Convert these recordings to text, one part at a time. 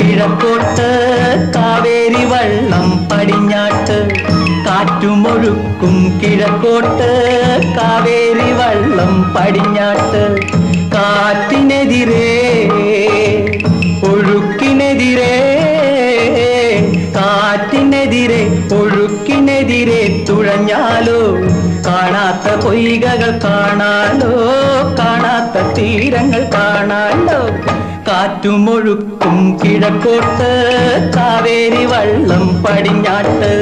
കിഴക്കോട്ട്. കാവേരി വള്ളം പടിഞ്ഞാട്ട്. കാറ്റുമൊഴുക്കും കിഴക്കോട്ട്. കാവേരി വള്ളം പടിഞ്ഞാട്ട്. കാറ്റിനെതിരെ ഒഴുക്കിനെതിരെ. കാറ്റിനെതിരെ ഒഴുക്കിനെതിരെ തുഴഞ്ഞാലോ? കാണാത്ത പൊയ്കകൾ കാണാലോ? കാണാത്ത തീരങ്ങൾ കാണാലോ? കാറ്റുമൊഴുക്കും കിഴക്കോട്ട് കാവേരി വള്ളം പടിഞ്ഞാട്ട്.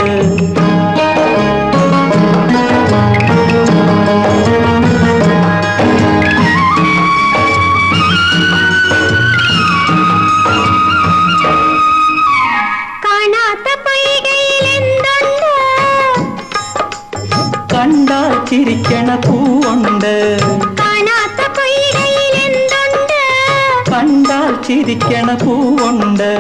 കണ്ടാൽ ചിരിക്കണ പൂവുണ്ട്. വള്ളിക്ക് പൂവുണ്ട്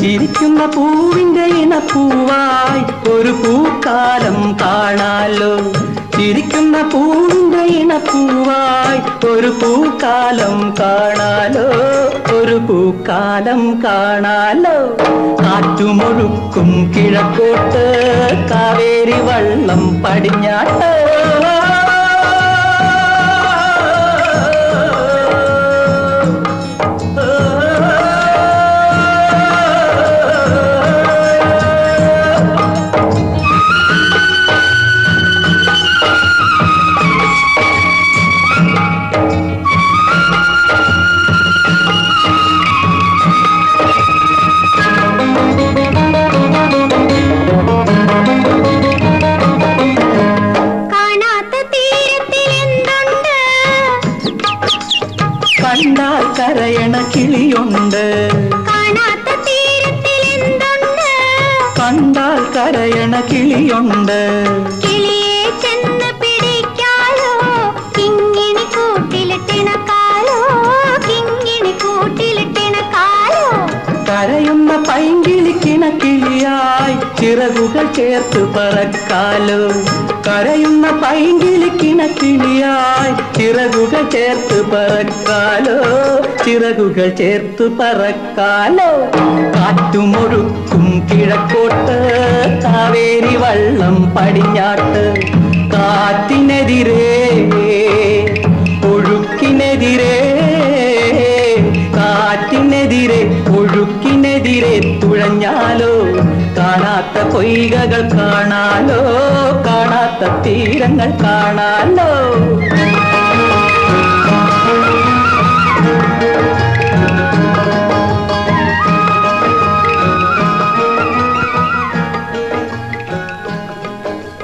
ചിരിക്കുന്ന പൂവിന്റെ ഇണപ്പൂവായി ഒരു പൂക്കാലം കാണാലോ. ചിരിക്കുന്ന പൂവിന്റെ ഇണപ്പൂവായി ഒരു പൂക്കാലം കാണാലോ ഒരു പൂക്കാലം കാണാലോ. കാറ്റുമൊഴുക്കും കിഴക്കോട്ട് കാവേരി വള്ളം പടിഞ്ഞാട്ട്. കണ്ടാൽ കരയണ കിളിയുണ്ട്. കണ്ടാൽ കരയണ കിളിയുണ്ട്. ചിറകുകൾ ചേർത്ത് പറക്കാലോ. കരയുന്ന പൈങ്കിളിക്കിണക്കിളിയായി ചിറകുകൾ ചേർത്ത് പറക്കാലോ. ചിറകുകൾ ചേർത്ത് പറക്കാലോ. കാറ്റുമൊഴുക്കും കിഴക്കോട്ട് കാവേരി വള്ളം പടിഞ്ഞാട്ട്. കാറ്റിനെതിരെ ഒഴുക്കിനെതിരെ കാറ്റിനെതിരെ ഒഴുക്കിനെതിരെ തുഴഞ്ഞാലോ. കാണാത്ത കൊയ്കകൾ കാണാലോ കാണാത്ത തീരങ്ങൾ കാണാലോ